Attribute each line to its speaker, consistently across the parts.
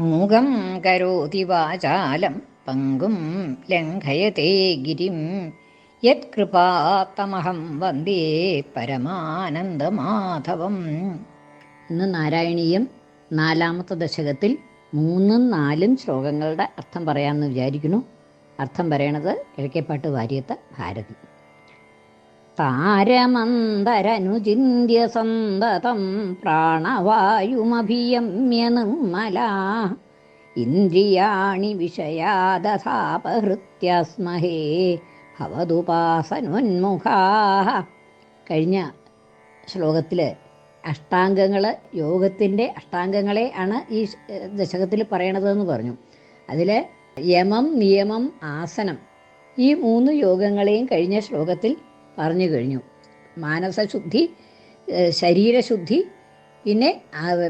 Speaker 1: മൂകം കരോതി വാചാലം പങ്കും ലംഘയത്തെ ഗിരിം. യത്കൃപാത്തമഹം വന്ദേ പരമാനന്ദമാധവം. ഇന്ന് നാരായണീയം നാലാമത്തെ ദശകത്തിൽ മൂന്നും നാലും ശ്ലോകങ്ങളുടെ അർത്ഥം പറയാമെന്ന് വിചാരിക്കുന്നു. അർത്ഥം പറയണത് കിഴക്കേപ്പാട്ട് വാര്യത്തെ ഭാരതി. താരമന്തരനുചിന്യ സന്തതം പ്രാണവായുമഭിയമ്യ നിർമ്മല ഇന്ദ്രിയാണി വിഷയാദഥാപഹൃത്യസ്മഹേ ഭവതുപാസനോന്മുഖാ കഴിഞ്ഞ ശ്ലോകത്തിൽ അഷ്ടാംഗങ്ങൾ യോഗത്തിന്റെ അഷ്ടാംഗങ്ങളെ ആണ് ഈ ദശകത്തിൽ പറയണതെന്ന് പറഞ്ഞു. അതിൽ യമം നിയമം ആസനം ഈ മൂന്ന് യോഗങ്ങളെയും കഴിഞ്ഞ ശ്ലോകത്തിൽ പറഞ്ഞു കഴിഞ്ഞു. മാനസശുദ്ധി ശരീരശുദ്ധി പിന്നെ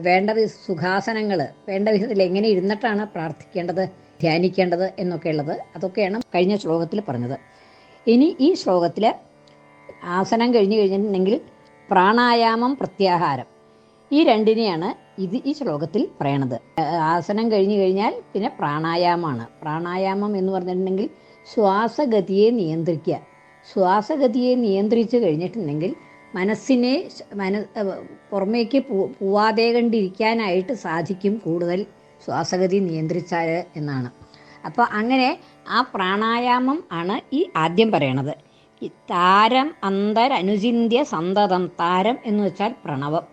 Speaker 1: വേണ്ട സുഖാസനങ്ങൾ വേണ്ട വിധത്തിൽ എങ്ങനെ ഇരുന്നിട്ടാണ് പ്രാർത്ഥിക്കേണ്ടത് ധ്യാനിക്കേണ്ടത് എന്നൊക്കെയുള്ളത് അതൊക്കെയാണ് കഴിഞ്ഞ ശ്ലോകത്തിൽ പറഞ്ഞത്. ഇനി ഈ ശ്ലോകത്തിൽ ആസനം കഴിഞ്ഞു കഴിഞ്ഞിട്ടുണ്ടെങ്കിൽ പ്രാണായാമം പ്രത്യാഹാരം. ഈ രണ്ടിനെയാണ് ഇത് ഈ ശ്ലോകത്തിൽ പറയണത്. ആസനം കഴിഞ്ഞു കഴിഞ്ഞാൽ പിന്നെ പ്രാണായാമമാണ്. പ്രാണായാമം എന്ന് പറഞ്ഞിട്ടുണ്ടെങ്കിൽ ശ്വാസഗതിയെ നിയന്ത്രിക്കുക. ശ്വാസഗതിയെ നിയന്ത്രിച്ചു കഴിഞ്ഞിട്ടുണ്ടെങ്കിൽ മനസ്സിനെ മന പുറമേക്ക് പോവാതെ കണ്ടിരിക്കാനായിട്ട് സാധിക്കും കൂടുതൽ ശ്വാസഗതി നിയന്ത്രിച്ചാൽ എന്നാണ്. അപ്പോൾ അങ്ങനെ ആ പ്രാണായാമം ആണ് ഈ ആദ്യം പറയണത്. ഈ താരം അന്തരനുചിന്യ സന്തതം താരം എന്ന് വെച്ചാൽ പ്രണവം.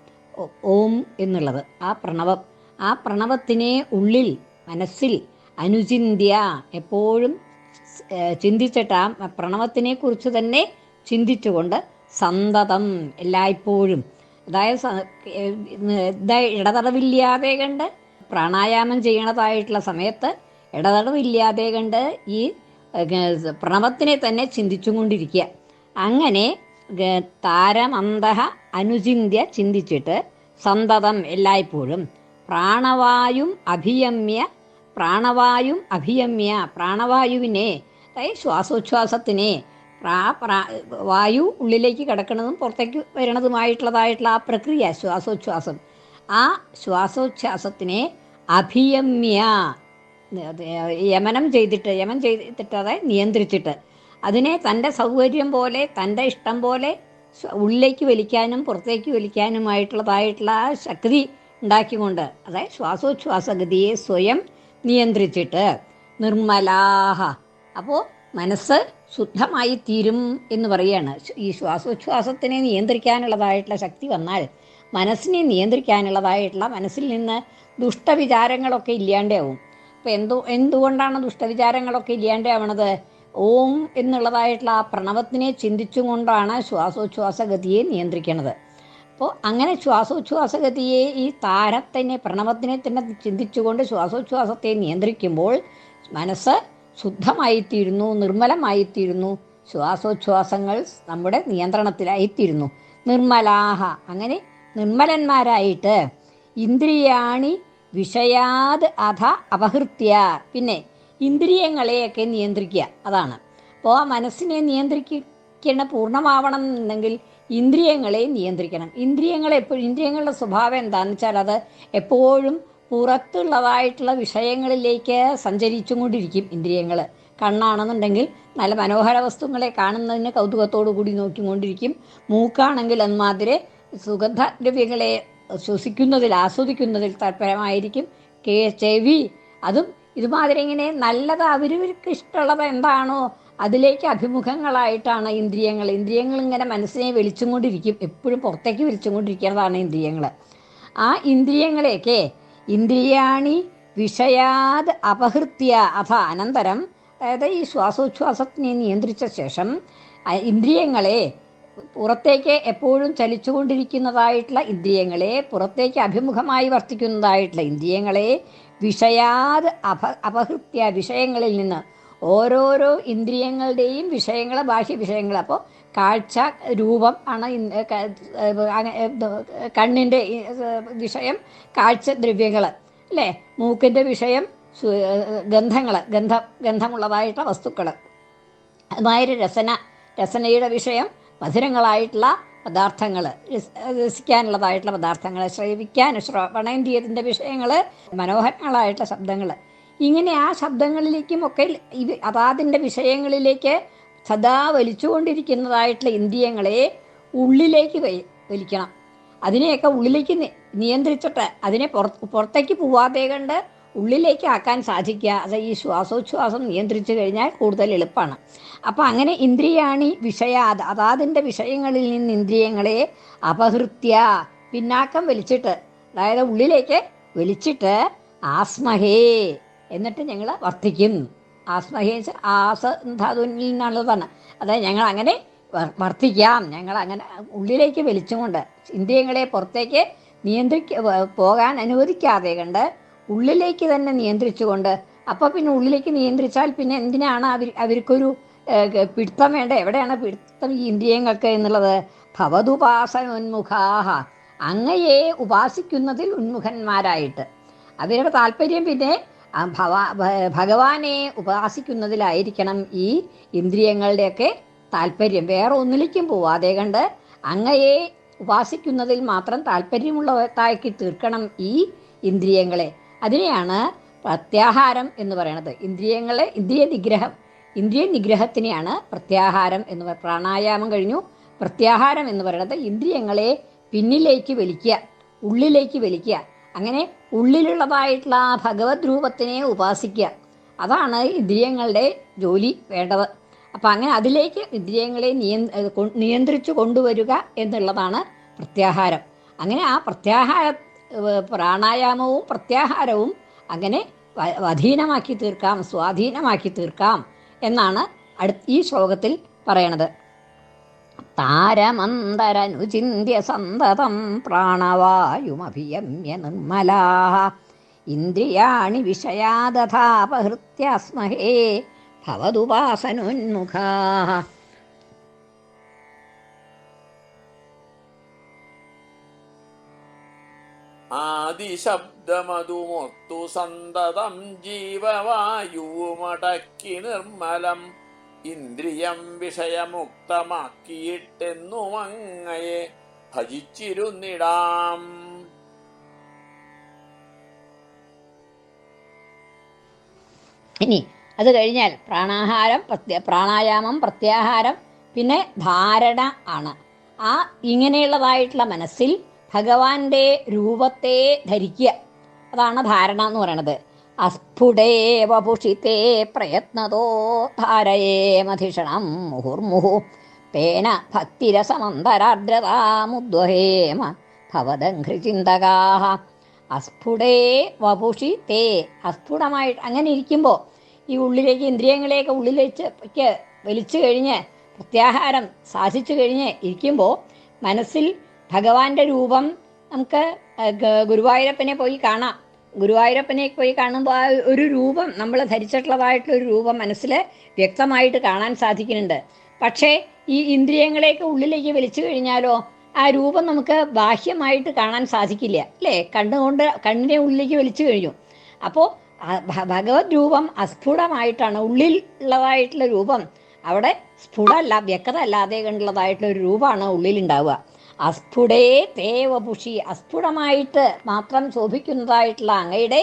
Speaker 1: ഓം എന്നുള്ളത്. ആ പ്രണവം ആ പ്രണവത്തിനെ ഉള്ളിൽ മനസ്സിൽ അനുചിന്യ എപ്പോഴും ചിന്തിച്ചിട്ട് പ്രണവത്തിനെ കുറിച്ച് തന്നെ ചിന്തിച്ചുകൊണ്ട് സന്തതം എല്ലായ്പ്പോഴും. അതായത് ഇടതടവില്ലാതെ കണ്ട് പ്രാണായാമം ചെയ്യണതായിട്ടുള്ള സമയത്ത് ഇടതടവില്ലാതെ കണ്ട് ഈ പ്രണവത്തിനെ തന്നെ ചിന്തിച്ചും കൊണ്ടിരിക്കുക. അങ്ങനെ താരമന്ത അനുചിന്യ ചിന്തിച്ചിട്ട് സന്തതം എല്ലായ്പ്പോഴും. പ്രാണവായും അഭിയമ്യ പ്രാണവായും അഭിയമ്യ പ്രാണവായുവിനെ അതായത് ശ്വാസോച്ഛ്വാസത്തിനെ പ്രാ പ്രാ വായു ഉള്ളിലേക്ക് കിടക്കുന്നതും പുറത്തേക്ക് വരണതുമായിട്ടുള്ളതായിട്ടുള്ള ആ പ്രക്രിയ ശ്വാസോച്ഛ്വാസം. ആ ശ്വാസോച്ഛ്വാസത്തിനെ അഭിയമ്യ യമനം ചെയ്തിട്ട് യമൻ ചെയ്തിട്ട് അതായത് നിയന്ത്രിച്ചിട്ട് അതിനെ തന്റെ സൗകര്യം പോലെ തന്റെ ഇഷ്ടം പോലെ ഉള്ളിലേക്ക് വലിക്കാനും പുറത്തേക്ക് വലിക്കാനുമായിട്ടുള്ളതായിട്ടുള്ള ആ ശക്തി ഉണ്ടാക്കിക്കൊണ്ട് അതായത് ശ്വാസോച്ഛ്വാസഗതിയെ സ്വയം നിയന്ത്രിച്ചിട്ട് നിർമ്മലാഹ അപ്പോൾ മനസ്സ് ശുദ്ധമായി തീരും എന്ന് പറയുകയാണ്. ഈ ശ്വാസോച്ഛ്വാസത്തിനെ നിയന്ത്രിക്കാനുള്ളതായിട്ടുള്ള ശക്തി വന്നാൽ മനസ്സിനെ നിയന്ത്രിക്കാനുള്ളതായിട്ടുള്ള മനസ്സിൽ നിന്ന് ദുഷ്ടവിചാരങ്ങളൊക്കെ ഇല്ലാണ്ടാവും. അപ്പോൾ എന്തോ എന്തുകൊണ്ടാണ് ദുഷ്ടവിചാരങ്ങളൊക്കെ ഇല്ലാണ്ടാവണത്? ഓം എന്നുള്ളതായിട്ടുള്ള ആ പ്രണവത്തിനെ ചിന്തിച്ചുകൊണ്ടാണ് ശ്വാസോച്ഛ്വാസഗതിയെ നിയന്ത്രിക്കണത്. അപ്പോൾ അങ്ങനെ ശ്വാസോച്ഛ്വാസഗതിയെ ഈ താരത്തിനെ പ്രണവത്തിനെ തന്നെ ചിന്തിച്ചുകൊണ്ട് ശ്വാസോച്ഛ്വാസത്തെ നിയന്ത്രിക്കുമ്പോൾ മനസ്സ് ശുദ്ധമായിത്തീരുന്നു നിർമ്മലമായിത്തീരുന്നു. ശ്വാസോച്ഛ്വാസങ്ങൾ നമ്മുടെ നിയന്ത്രണത്തിലായിത്തീരുന്നു. നിർമ്മലാഹ അങ്ങനെ നിർമ്മലന്മാരായിട്ട് ഇന്ദ്രിയാണി വിഷയാത് അധ അപഹൃത്യ പിന്നെ ഇന്ദ്രിയങ്ങളെയൊക്കെ നിയന്ത്രിക്കുക അതാണ്. അപ്പോൾ മനസ്സിനെ നിയന്ത്രിക്കണ പൂർണമാവണം എന്നുണ്ടെങ്കിൽ ഇന്ദ്രിയങ്ങളെ നിയന്ത്രിക്കണം. ഇന്ദ്രിയങ്ങൾ എപ്പോഴും ഇന്ദ്രിയങ്ങളുടെ സ്വഭാവം എന്താണെന്ന് വെച്ചാൽ അത് എപ്പോഴും പുറത്തുള്ളതായിട്ടുള്ള വിഷയങ്ങളിലേക്ക് സഞ്ചരിച്ചും കൊണ്ടിരിക്കും ഇന്ദ്രിയങ്ങൾ കണ്ണാണെന്നുണ്ടെങ്കിൽ നല്ല മനോഹര വസ്തുക്കളെ കാണുന്നതിന് കൗതുകത്തോടു കൂടി നോക്കിക്കൊണ്ടിരിക്കും. മൂക്കാണെങ്കിൽ അന്മാതിരെ സുഗന്ധദ്രവ്യങ്ങളെ ശ്വസിക്കുന്നതിൽ ആസ്വദിക്കുന്നതിൽ താല്പര്യമായിരിക്കും കേ ചെവി അതും ഇതുമാതിരി ഇങ്ങനെ നല്ലത് അവരവർക്ക് ഇഷ്ടമുള്ളത് എന്താണോ അതിലേക്ക് അഭിമുഖങ്ങളായിട്ടാണ് ഇന്ദ്രിയങ്ങൾ. ഇന്ദ്രിയങ്ങൾ ഇങ്ങനെ മനസ്സിനെ വിളിച്ചും കൊണ്ടിരിക്കും എപ്പോഴും പുറത്തേക്ക് വലിച്ചും കൊണ്ടിരിക്കുന്നതാണ് ഇന്ദ്രിയങ്ങൾ. ആ ഇന്ദ്രിയങ്ങളെയൊക്കെ ഇന്ദ്രിയാണി വിഷയാത് അപഹൃത്യ അഥ അനന്തരം അതായത് ഈ ശ്വാസോച്ഛ്വാസത്തിനെ നിയന്ത്രിച്ച ശേഷം ഇന്ദ്രിയങ്ങളെ പുറത്തേക്ക് എപ്പോഴും ചലിച്ചുകൊണ്ടിരിക്കുന്നതായിട്ടുള്ള ഇന്ദ്രിയങ്ങളെ പുറത്തേക്ക് അഭിമുഖമായി വർത്തിക്കുന്നതായിട്ടുള്ള ഇന്ദ്രിയങ്ങളെ വിഷയാത് അപ അപഹൃത്യ വിഷയങ്ങളിൽ നിന്ന് ഓരോരോ ഇന്ദ്രിയങ്ങളുടെയും വിഷയങ്ങൾ ബാഹ്യ വിഷയങ്ങൾ അപ്പോൾ കാഴ്ച രൂപം ആണ് കണ്ണിന്റെ വിഷയം കാഴ്ച ദ്രവ്യങ്ങൾ അല്ലേ? മൂക്കിന്റെ വിഷയം ഗന്ധങ്ങൾ ഗന്ധ ഗന്ധമുള്ളതായിട്ടുള്ള വസ്തുക്കൾ അതുമാതിരി രസന രസനയുടെ വിഷയം മധുരങ്ങളായിട്ടുള്ള പദാർത്ഥങ്ങൾ രസിക്കാനുള്ളതായിട്ടുള്ള പദാർത്ഥങ്ങൾ ശ്രവിക്കാൻ ശ്രവണേന്ദ്രിയത്തിന്റെ വിഷയങ്ങൾ മനോഹരങ്ങളായിട്ടുള്ള ശബ്ദങ്ങൾ ഇങ്ങനെ ആ ശബ്ദങ്ങളിലേക്കും ഒക്കെ ഇത് അതാതിന്റെ വിഷയങ്ങളിലേക്ക് സദാ വലിച്ചുകൊണ്ടിരിക്കുന്നതായിട്ടുള്ള ഇന്ദ്രിയങ്ങളെ ഉള്ളിലേക്ക് വലിക്കണം. അതിനെയൊക്കെ ഉള്ളിലേക്ക് നിയന്ത്രിച്ചിട്ട് അതിനെ പുറ പുറത്തേക്ക് പോവാതെ കണ്ട് ഉള്ളിലേക്ക് ആക്കാൻ സാധിക്കുക. അത് ഈ ശ്വാസോച്ഛ്വാസം നിയന്ത്രിച്ചു കഴിഞ്ഞാൽ കൂടുതൽ എളുപ്പമാണ്. അപ്പം അങ്ങനെ ഇന്ദ്രിയാണി വിഷയ അതാതിന്റെ വിഷയങ്ങളിൽ നിന്ന് ഇന്ദ്രിയങ്ങളെ അപഹൃത്യ പിന്നാക്കം വലിച്ചിട്ട് അതായത് ഉള്ളിലേക്ക് വലിച്ചിട്ട് ആസ്മഹേ എന്നിട്ട് ഞങ്ങൾ വർദ്ധിക്കും ആസ്മഹേശ ആസ ധാതുവിൽ നിന്നുള്ളതാണ് അതായത് ഞങ്ങൾ അങ്ങനെ വർ- വർത്തിക്കാം. ഞങ്ങൾ അങ്ങനെ ഉള്ളിലേക്ക് വലിച്ചുകൊണ്ട് ഇന്ദ്രിയങ്ങളെ പുറത്തേക്ക് നിയന്ത്രിക്ക പോകാൻ അനുവദിക്കാതെ കണ്ട് ഉള്ളിലേക്ക് തന്നെ നിയന്ത്രിച്ചുകൊണ്ട് അപ്പോൾ പിന്നെ ഉള്ളിലേക്ക് നിയന്ത്രിച്ചാൽ പിന്നെ എന്തിനാണ് അവർ അവർക്കൊരു പിടുത്തം വേണ്ട? എവിടെയാണ് പിടുത്തം ഈ ഇന്ദ്രിയങ്ങൾക്ക് എന്നുള്ളത്? ഭവതുപാസനോന്മുഖാഹ അങ്ങയെ ഉപാസിക്കുന്നതിൽ ഉന്മുഖന്മാരായിട്ട്. അവരുടെ താല്പര്യം പിന്നെ ഭവ ഭഗവാനെ ഉപാസിക്കുന്നതിലായിരിക്കണം ഈ ഇന്ദ്രിയങ്ങളുടെയൊക്കെ താല്പര്യം. വേറെ ഒന്നിലേക്കും പോവാതെ കണ്ട് അങ്ങയെ ഉപാസിക്കുന്നതിൽ മാത്രം താല്പര്യമുള്ളതാക്കി തീർക്കണം ഈ ഇന്ദ്രിയങ്ങളെ. അതിനെയാണ് പ്രത്യാഹാരം എന്ന് പറയുന്നത് ഇന്ദ്രിയങ്ങളെ ഇന്ദ്രിയ നിഗ്രഹം ഇന്ദ്രിയ നിഗ്രഹത്തിനെയാണ് പ്രത്യാഹാരം എന്ന് പറയുന്നത് പ്രാണായാമം കഴിഞ്ഞു. പ്രത്യാഹാരം എന്ന് പറയുന്നത് ഇന്ദ്രിയങ്ങളെ പിന്നിലേക്ക് വലിക്കുക ഉള്ളിലേക്ക് വലിക്കുക. അങ്ങനെ ഉള്ളിലുള്ളതായിട്ടുള്ള ആ ഭഗവത് രൂപത്തിനെ ഉപാസിക്കുക. അതാണ് ഇന്ദ്രിയങ്ങളുടെ ജോലി വേണ്ടത്. അപ്പം അങ്ങനെ അതിലേക്ക് ഇന്ദ്രിയങ്ങളെ നിയന്ത്രിച്ച് കൊണ്ടുവരിക എന്നുള്ളതാണ് പ്രത്യാഹാരം. അങ്ങനെ ആ പ്രത്യാഹാര പ്രാണായാമവും പ്രത്യാഹാരവും അങ്ങനെ അധീനമാക്കി തീർക്കാം സ്വാധീനമാക്കി തീർക്കാം എന്നാണ് അടുത്ത ഈ ശ്ലോകത്തിൽ പറയണത്. താരമന്തരനുചിന്യ സന്തതം പ്രാണവായുമഭിയമ്യ നിർമ്മലാഹ ഇന്ദ്രിയാണി വിഷയാദഥാപഹൃത്യാസ്മഹേ ഭവതുപാസനോന്മുഖാഹ
Speaker 2: ആദിശബ്ദമതുമൊത്തു സന്തതം ജീവവായുവുമടക്കി നിർമ്മലം. ഇന്ദ്രിയം വിഷയമുക്തമാക്കിയിട്ടെന്നും അങ്ങയെ ഭജിച്ചിരുന്നിടാം.
Speaker 1: ഇനി അത് കഴിഞ്ഞാൽ പ്രാണാഹാരം പ്രത്യ പ്രാണായാമം പ്രത്യാഹാരം പിന്നെ ധാരണ ആണ്. ആ ഇങ്ങനെയുള്ളതായിട്ടുള്ള മനസ്സിൽ ഭഗവാന്റെ രൂപത്തെ ധരിക്കുക. അതാണ് ധാരണ എന്ന് പറയണത് അസ്ഫുടേ വപുഷിത്തേ പ്രയത്നതോ ധാരയേമധിഷണം മുഹുർമുഹു. തേന ഭക്തിരസമന്തരാർദ്രതാമുദ്വഹേമ ഭവദഘ്രിചിന്തകാഹ അസ്ഫുടേ വപുഷി തേ അസ്ഫുടമായിട്ട് അങ്ങനെ ഇരിക്കുമ്പോൾ ഈ ഉള്ളിലേക്ക് ഇന്ദ്രിയങ്ങളെയൊക്കെ ഉള്ളിലേക്ക് വലിച്ചു കഴിഞ്ഞ് പ്രത്യാഹാരം സാധിച്ചു കഴിഞ്ഞ് ഇരിക്കുമ്പോൾ മനസ്സിൽ ഭഗവാന്റെ രൂപം നമുക്ക് ഗുരുവായൂരപ്പനെ പോയി കാണാം. ഗുരുവായൂരപ്പനെ പോയി കാണുമ്പോൾ ആ ഒരു രൂപം നമ്മൾ ധരിച്ചിട്ടുള്ളതായിട്ടുള്ള ഒരു രൂപം മനസ്സിൽ വ്യക്തമായിട്ട് കാണാൻ സാധിക്കുന്നുണ്ട്. പക്ഷേ ഈ ഇന്ദ്രിയങ്ങളെയൊക്കെ ഉള്ളിലേക്ക് വലിച്ചു കഴിഞ്ഞാലോ ആ രൂപം നമുക്ക് ബാഹ്യമായിട്ട് കാണാൻ സാധിക്കില്ല അല്ലേ? കണ്ണുകൊണ്ട് കണ്ണിനെ ഉള്ളിലേക്ക് വലിച്ചു കഴിഞ്ഞു. അപ്പോൾ ഭഗവത് രൂപം അസ്ഫുടമായിട്ടാണ് ഉള്ളിൽ ഉള്ളതായിട്ടുള്ള രൂപം അവിടെ സ്ഫുടമല്ല വ്യക്തത അല്ലാതെ കണ്ടുള്ളതായിട്ടുള്ള ഒരു രൂപമാണ് ഉള്ളിലുണ്ടാവുക. അസ്ഫുടേ തേ വപുഷി അസ്ഫുടമായിട്ട് മാത്രം ശോഭിക്കുന്നതായിട്ടുള്ള അങ്ങയുടെ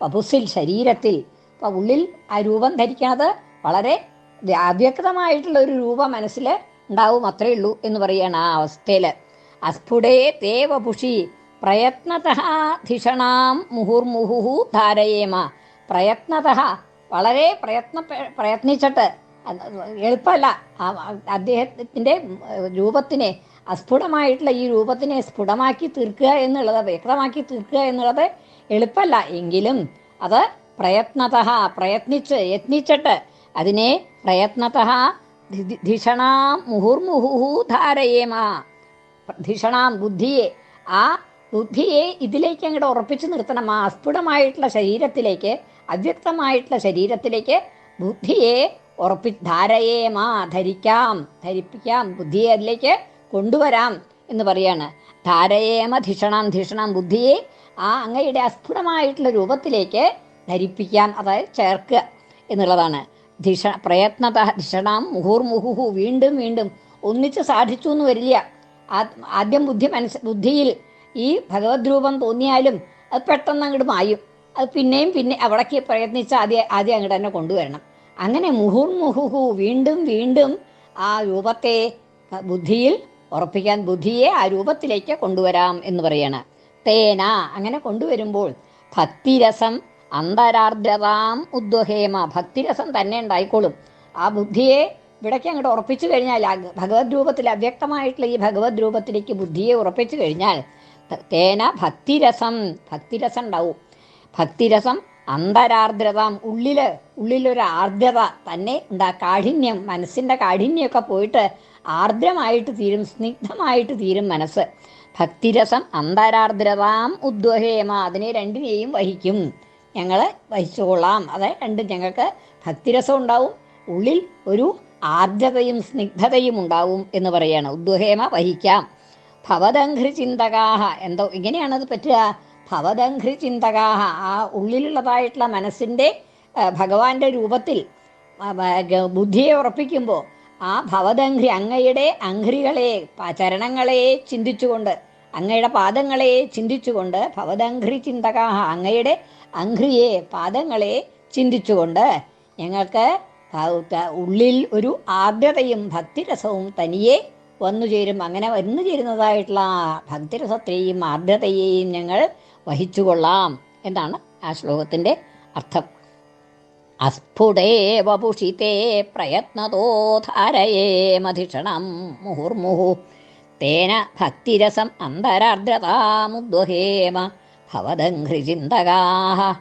Speaker 1: വപുസിൽ ശരീരത്തിൽ ഇപ്പം ഉള്ളിൽ ആ രൂപം ധരിക്കാതെ വളരെ അവ്യക്തമായിട്ടുള്ള ഒരു രൂപം മനസ്സിൽ ഉണ്ടാവും അത്രേ ഉള്ളൂ എന്ന് പറയുകയാണ് ആ അവസ്ഥയിൽ അസ്ഫുടേ തേ വപുഷി പ്രയത്നത ധിഷണാം മുഹുർമുഹു ധാരയേമ. പ്രയത്നത വളരെ പ്രയത്ന പ്രയത്നിച്ചിട്ട് എളുപ്പമല്ല. അദ്ദേഹത്തിന്റെ രൂപത്തിനെ അസ്ഫുടമായിട്ടുള്ള ഈ രൂപത്തിനെ സ്ഫുടമാക്കി തീർക്കുക എന്നുള്ളത് വ്യക്തമാക്കി തീർക്കുക എന്നുള്ളത് എളുപ്പമല്ല. എങ്കിലും അത് പ്രയത്നത പ്രയത്നിച്ച് യത്നിച്ചിട്ട് അതിനെ പ്രയത്നത ധിഷണാം മുഹുർമുഹു ധാരയേമാ. ധിഷണാം ബുദ്ധിയെ ആ ബുദ്ധിയെ ഇതിലേക്ക് അങ്ങോട്ട് ഉറപ്പിച്ചു നിർത്തണം. ആ അസ്ഫുടമായിട്ടുള്ള ശരീരത്തിലേക്ക് അവ്യക്തമായിട്ടുള്ള ശരീരത്തിലേക്ക് ബുദ്ധിയെ ഉറപ്പി ധാരയേമാ ധരിക്കാം. ധരിപ്പിക്കാം. ബുദ്ധിയെ അതിലേക്ക് കൊണ്ടുവരാം എന്ന് പറയാണ്. ധാരയേമ ധിഷണം ധിഷണം ബുദ്ധിയെ ആ അങ്ങയുടെ അസ്ഫുടമായിട്ടുള്ള രൂപത്തിലേക്ക് ധരിപ്പിക്കാൻ അതായത് ചേർക്കുക എന്നുള്ളതാണ്. ധിഷ പ്രയത്നത ധിഷണം മുഹുർമുഹുഹു വീണ്ടും വീണ്ടും ഒന്നിച്ച് സാധിച്ചു എന്ന് വരില്ല. ആദ്യം ബുദ്ധി മനസ്സ് ബുദ്ധിയിൽ ഈ ഭഗവത് രൂപം തോന്നിയാലും അത് പെട്ടെന്ന് അങ്ങോട്ട് മായും. അത് പിന്നെയും പിന്നെ അവിടേക്ക് പ്രയത്നിച്ച് ആദ്യം ആദ്യം അങ്ങോട്ട് തന്നെ കൊണ്ടുവരണം. അങ്ങനെ മുഹുർമുഹുഹു വീണ്ടും വീണ്ടും ആ രൂപത്തെ ബുദ്ധിയിൽ ഉറപ്പിക്കാൻ ബുദ്ധിയെ ആ രൂപത്തിലേക്ക് കൊണ്ടുവരാം എന്ന് പറയണ. തേന അങ്ങനെ കൊണ്ടുവരുമ്പോൾ ഭക്തിരസം അന്തരാർദ്രതാം ഉദ്വഹേമ ഭക്തിരസം തന്നെ ഉണ്ടായിക്കോളും. ആ ബുദ്ധിയെ ഇവിടേക്ക് അങ്ങോട്ട് ഉറപ്പിച്ചു കഴിഞ്ഞാൽ ഭഗവത് രൂപത്തിൽ അവ്യക്തമായിട്ടുള്ള ഈ ഭഗവത് രൂപത്തിലേക്ക് ബുദ്ധിയെ ഉറപ്പിച്ചു കഴിഞ്ഞാൽ തേന ഭക്തിരസം ഭക്തിരസം ഉണ്ടാവും. ഭക്തിരസം അന്തരാർദ്രതാം ഉള്ളിൽ ഉള്ളിലൊരു ആർദ്രത തന്നെ ഉണ്ടാ. കാഠിന്യം മനസ്സിന്റെ കാഠിന്യമൊക്കെ പോയിട്ട് ആർദ്രമായിട്ട് തീരും സ്നിഗ്ധമായിട്ട് തീരും മനസ്സ്. ഭക്തിരസം അന്തരാർദ്രതാം ഉദ്വഹേമ അതിനെ രണ്ടിനെയും വഹിക്കും. ഞങ്ങൾ വഹിച്ചുകൊള്ളാം. അത് രണ്ടും ഞങ്ങൾക്ക് ഭക്തിരസം ഉണ്ടാവും. ഉള്ളിൽ ഒരു ആർദ്രതയും സ്നിഗ്ധതയും ഉണ്ടാവും എന്ന് പറയാണ്. ഉദ്വഹേമ വഹിക്കാം. ഭവദംഘ്രി ചിന്തകാഹ എന്തോ ഇങ്ങനെയാണത് പറ്റുക? ഭവദംഘ്രി ചിന്തകാഹ ആ ഉള്ളിലുള്ളതായിട്ടുള്ള മനസ്സിന്റെ ഭഗവാന്റെ രൂപത്തിൽ ബുദ്ധിയെ ഉറപ്പിക്കുമ്പോൾ ആ ഭവതംഘ്രി അങ്ങയുടെ അംഘ്രികളെ ചരണങ്ങളെ ചിന്തിച്ചുകൊണ്ട് അങ്ങയുടെ പാദങ്ങളെ ചിന്തിച്ചുകൊണ്ട് ഭവതംഘ്രി ചിന്തകാഹ അങ്ങയുടെ അംഘ്രിയെ പാദങ്ങളെ ചിന്തിച്ചുകൊണ്ട് ഞങ്ങൾക്ക് ഉള്ളിൽ ഒരു ആർദ്രതയും ഭക്തിരസവും തനിയെ വന്നു ചേരും അങ്ങനെ വന്നു ചേരുന്നതായിട്ടുള്ള ഭക്തിരസത്തെയും ആർദ്രതയെയും ഞങ്ങൾ വഹിച്ചുകൊള്ളാം എന്നാണ് ആ ശ്ലോകത്തിന്റെ അർത്ഥം. അസ്ഫുടേ വപുഷിതേ പ്രയത്നതോ ധാരയേ മധിഷണം മുഹുർമുഹു. തേന ഭക്തിരസം അന്തരാർദ്രതാമുദ്വഹേമ ഭവദംഘ്രിചിന്തകാഹ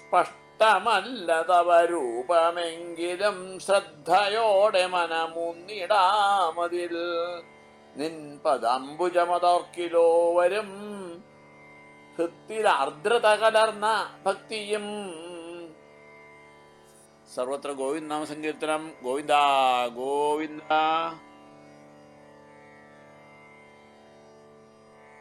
Speaker 2: സ്പഷ്ടമല്ലതവരൂപമെങ്കിലും തവ രൂപമെങ്കിലും ശ്രദ്ധയോടെ മനമുന്നിടാമതിൽ. നിൻ പദംബുജമതോർക്കിലോ വരും ഹൃത്തിൽ ആർദ്രത കലർന്ന ഭക്തിയും. സർവത്ര ഗോവിന്ദ നാമസങ്കീർത്തനം. ഗോവിന്ദ ഗോവിന്ദ.